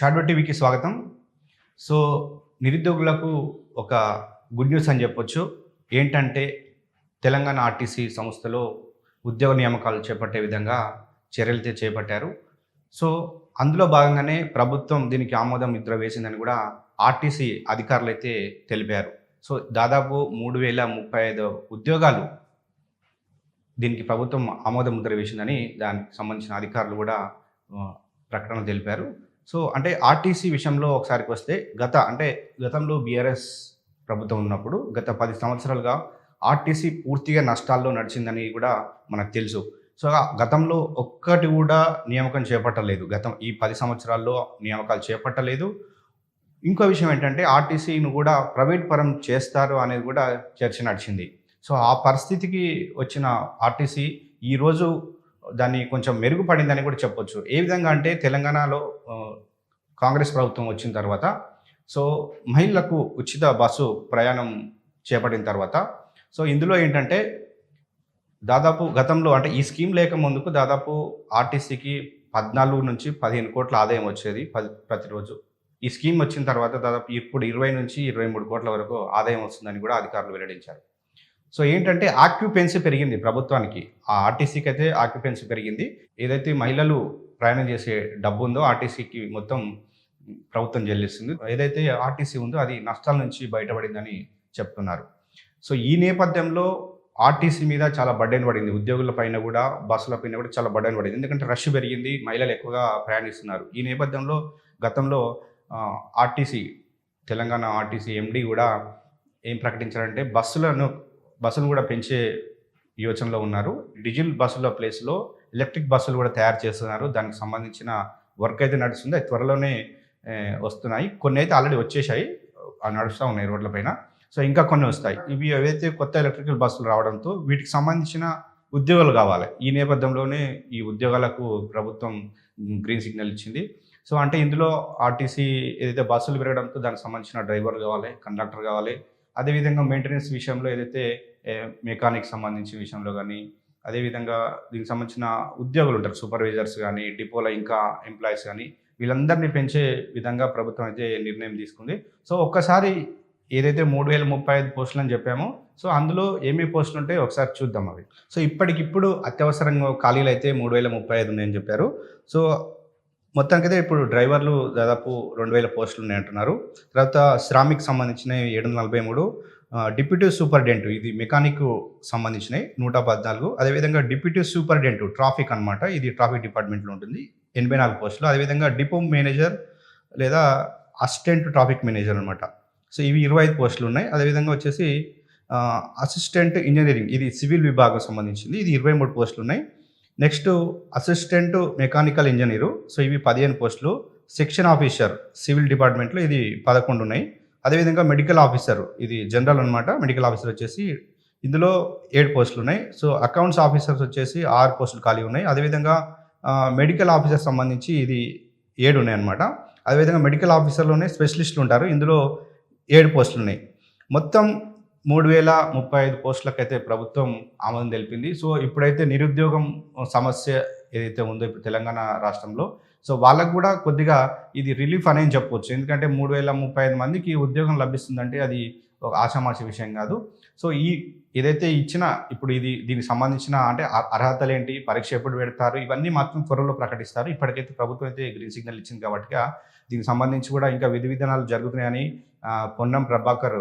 Shadow టీవీకి స్వాగతం. So నిరుద్యోగులకు ఒక గుడ్ న్యూస్ అని చెప్పొచ్చు. ఏంటంటే తెలంగాణ ఆర్టీసీ సంస్థలో ఉద్యోగ నియామకాలు చేపట్టే విధంగా చర్యలు చేపట్టారు. సో అందులో భాగంగానే ప్రభుత్వం దీనికి ఆమోదం ముద్ర వేసిందని కూడా ఆర్టీసీ అధికారులు అయితే తెలిపారు. సో దాదాపు మూడు వేల ముప్పై ఐదు ఉద్యోగాలు దీనికి ప్రభుత్వం ఆమోద ముద్ర వేసిందని దానికి సంబంధించిన అధికారులు కూడా ప్రకటన తెలిపారు. సో అంటే ఆర్టీసీ విషయంలో ఒకసారికి వస్తే గత అంటే గతంలో బీఆర్ఎస్ ప్రభుత్వం ఉన్నప్పుడు గత పది సంవత్సరాలుగా ఆర్టీసీ పూర్తిగా నష్టాల్లో నడిచిందని కూడా మనకు తెలుసు. సో గతంలో ఒక్కటి కూడా నియామకం చేపట్టలేదు. గతం ఈ పది సంవత్సరాల్లో నియామకాలు చేపట్టలేదు. ఇంకో విషయం ఏంటంటే ఆర్టీసీని కూడా ప్రైవేట్ పరం చేస్తారు అనేది కూడా చర్చ నడిచింది. సో ఆ పరిస్థితికి వచ్చిన ఆర్టీసీ ఈరోజు దాన్ని కొంచెం మెరుగుపడిందని కూడా చెప్పొచ్చు. ఏ విధంగా అంటే తెలంగాణలో కాంగ్రెస్ ప్రభుత్వం వచ్చిన తర్వాత సో మహిళలకు ఉచిత బస్సు ప్రయాణం చేపట్టిన తర్వాత సో ఇందులో ఏంటంటే దాదాపు గతంలో అంటే ఈ స్కీమ్ లేక ముందుకు దాదాపు ఆర్టీసీకి పద్నాలుగు నుంచి పదిహేను కోట్ల ఆదాయం వచ్చేది పది ప్రతిరోజు. ఈ స్కీమ్ వచ్చిన తర్వాత దాదాపు ఇప్పుడు ఇరవై నుంచి ఇరవై మూడు కోట్ల వరకు ఆదాయం వస్తుందని కూడా అధికారులు వెల్లడించారు. సో ఏంటంటే ఆక్యుపెన్సీ పెరిగింది ప్రభుత్వానికి. ఆ ఆర్టీసీకి అయితే ఆక్యుపెన్సీ పెరిగింది. ఏదైతే మహిళలు ప్రయాణం చేసే డబ్బు ఉందో ఆర్టీసీకి మొత్తం ప్రభుత్వం చెల్లిస్తుంది ఏదైతే ఆర్టీసీ ఉందో అది నష్టాల నుంచి బయటపడిందని చెప్తున్నారు. సో ఈ నేపథ్యంలో ఆర్టీసీ మీద చాలా బడ్డెన్ పడింది. ఉద్యోగుల పైన కూడా బస్సుల పైన కూడా చాలా బడ్డెన్ పడింది. ఎందుకంటే రష్ పెరిగింది మహిళలు ఎక్కువగా ప్రయాణిస్తున్నారు. ఈ నేపథ్యంలో గతంలో ఆర్టీసీ తెలంగాణ ఆర్టీసీ ఎండి కూడా ఏం ప్రకటించారంటే బస్సులను బస్సులు కూడా పెంచే యోచనలో ఉన్నారు. డీజిల్ బస్సుల ప్లేస్లో ఎలక్ట్రిక్ బస్సులు కూడా తయారు చేస్తున్నారు. దానికి సంబంధించిన వర్క్ అయితే నడుస్తుంది. అది త్వరలోనే వస్తున్నాయి. కొన్ని అయితే ఆల్రెడీ వచ్చేసాయి నడుస్తూ ఉన్నాయి రోడ్లపైన సో ఇంకా కొన్ని వస్తాయి. ఇవి ఏవైతే కొత్త ఎలక్ట్రికల్ బస్సులు రావడంతో వీటికి సంబంధించిన ఉద్యోగాలు కావాలి. ఈ నేపథ్యంలోనే ఈ ఉద్యోగాలకు ప్రభుత్వం గ్రీన్ సిగ్నల్ ఇచ్చింది. సో అంటే ఇందులో ఆర్టీసీ ఏదైతే బస్సులు పెరగడంతో దానికి సంబంధించిన డ్రైవర్ కావాలి కండక్టర్ కావాలి. అదేవిధంగా మెయింటెనెన్స్ విషయంలో ఏదైతే మెకానిక్ సంబంధించిన విషయంలో కానీ అదేవిధంగా దీనికి సంబంధించిన ఉద్యోగులు ఉంటారు సూపర్వైజర్స్ కానీ డిపోలో ఇంకా ఎంప్లాయీస్ కానీ వీళ్ళందరినీ పెంచే విధంగా ప్రభుత్వం అయితే నిర్ణయం తీసుకుంది. సో ఒక్కసారి ఏదైతే మూడు వేల ముప్పై ఐదు పోస్టులు అని చెప్పామో సో అందులో ఏమేమి పోస్టులు ఉంటాయో ఒకసారి చూద్దాం అవి. సో ఇప్పటికిప్పుడు అత్యవసరంగా ఖాళీలు అయితే మూడు వేల ముప్పై ఐదు ఉన్నాయని చెప్పారు. సో మొత్తానికైతే ఇప్పుడు డ్రైవర్లు దాదాపు రెండు వేల పోస్టులు ఉన్నాయి అంటున్నారు తర్వాత శ్రామిక్ సంబంధించిన ఏడు వందల నలభై మూడు డిప్యూటీ సూపర్డెంట్ ఇది మెకానిక్ సంబంధించినవి నూట పద్నాలుగు. అదేవిధంగా డిప్యూటీ సూపర్డెంట్ ట్రాఫిక్ అన్నమాట ఇది ట్రాఫిక్ డిపార్ట్మెంట్లో ఉంటుంది ఎనభై నాలుగు పోస్టులు. అదేవిధంగా డిపో మేనేజర్ లేదా అసిస్టెంట్ ట్రాఫిక్ మేనేజర్ అనమాట సో ఇవి ఇరవై ఐదు పోస్టులు ఉన్నాయి. అదేవిధంగా వచ్చేసి అసిస్టెంట్ ఇంజనీరింగ్ ఇది సివిల్ విభాగం సంబంధించింది ఇది ఇరవై మూడు పోస్టులు ఉన్నాయి. Next assistant mechanical engineer so ఇవి పదిహేను పోస్టులు. సెక్షన్ ఆఫీసర్ సివిల్ డిపార్ట్మెంట్లో ఇది పదకొండు ఉన్నాయి. అదేవిధంగా మెడికల్ ఆఫీసర్ ఇది జనరల్ అనమాట మెడికల్ ఆఫీసర్ వచ్చేసి ఇందులో ఏడు పోస్టులు ఉన్నాయి. సో అకౌంట్స్ ఆఫీసర్స్ వచ్చేసి ఆరు పోస్టులు ఖాళీ ఉన్నాయి. అదేవిధంగా మెడికల్ ఆఫీసర్ సంబంధించి ఇది ఏడు ఉన్నాయి అనమాట అదేవిధంగా మెడికల్ ఆఫీసర్లోనే స్పెషలిస్టులు ఉంటారు. ఇందులో ఏడు పోస్టులు ఉన్నాయి. మొత్తం మూడు వేల ముప్పై ఐదు పోస్టులకైతే ప్రభుత్వం ఆమోదం తెలిపింది. సో ఇప్పుడైతే నిరుద్యోగం సమస్య ఏదైతే ఉందో ఇప్పుడు తెలంగాణ రాష్ట్రంలో సో వాళ్ళకు కూడా కొద్దిగా ఇది రిలీఫ్ అనేది చెప్పవచ్చు ఎందుకంటే మూడు వేల ముప్పై ఐదు మందికి ఉద్యోగం లభిస్తుందంటే అది ఒక ఆషామాషి విషయం కాదు. సో ఈ ఏదైతే ఇచ్చిన ఇప్పుడు ఇది దీనికి సంబంధించిన అంటే అర్హతలు ఏంటి పరీక్ష ఎప్పుడు పెడతారు ఇవన్నీ మాత్రం త్వరలో ప్రకటిస్తారు. ఇప్పటికైతే ప్రభుత్వం అయితే గ్రీన్ సిగ్నల్ ఇచ్చింది కాబట్టి దీనికి సంబంధించి కూడా ఇంకా విధి విధానాలు జరుగుతున్నాయని పొన్నం ప్రభాకర్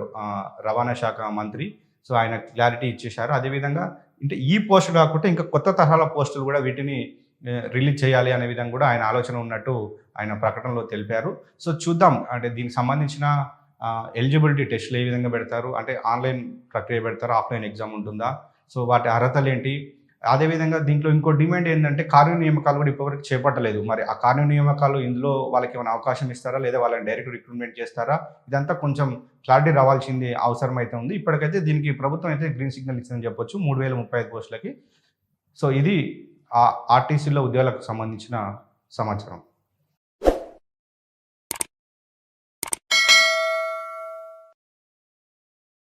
రవాణా శాఖ మంత్రి సో ఆయన క్లారిటీ ఇచ్చేశారు. అదేవిధంగా అంటే ఈ పోస్టులు కాకుండా ఇంకా కొత్త తరహాల పోస్టులు కూడా వీటిని రిలీజ్ చేయాలి అనే విధంగా కూడా ఆయన ఆలోచన ఉన్నట్టు ఆయన ప్రకటనలో తెలిపారు. సో చూద్దాం. అంటే దీనికి సంబంధించిన ఎలిజిబిలిటీ టెస్ట్లు ఏ విధంగా పెడతారు? అంటే ఆన్లైన్ ప్రక్రియ పెడతారు? ఆఫ్లైన్ ఎగ్జామ్ ఉంటుందా? సో వాటి అర్హతలు ఏంటి? అదేవిధంగా దీంట్లో ఇంకో డిమాండ్ ఏంటంటే కార్య నియామకాలు కూడా ఇప్పటివరకు చేపట్టలేదు. మరి ఆ కార్య నియామకాలు ఇందులో వాళ్ళకి ఏమైనా అవకాశం ఇస్తారా? లేదా వాళ్ళని డైరెక్ట్ రిక్రూట్మెంట్ చేస్తారా? ఇదంతా కొంచెం క్లారిటీ రావాల్సింది అవసరం అయితే ఉంది. ఇప్పటికైతే దీనికి ప్రభుత్వం అయితే గ్రీన్ సిగ్నల్ ఇచ్చిందని చెప్పొచ్చు. మూడు వేల ముప్పై ఐదు పోస్టులకి. సో ఇది ఆ ఆర్టీసీలో ఉద్యోగాలకు సంబంధించిన సమాచారం.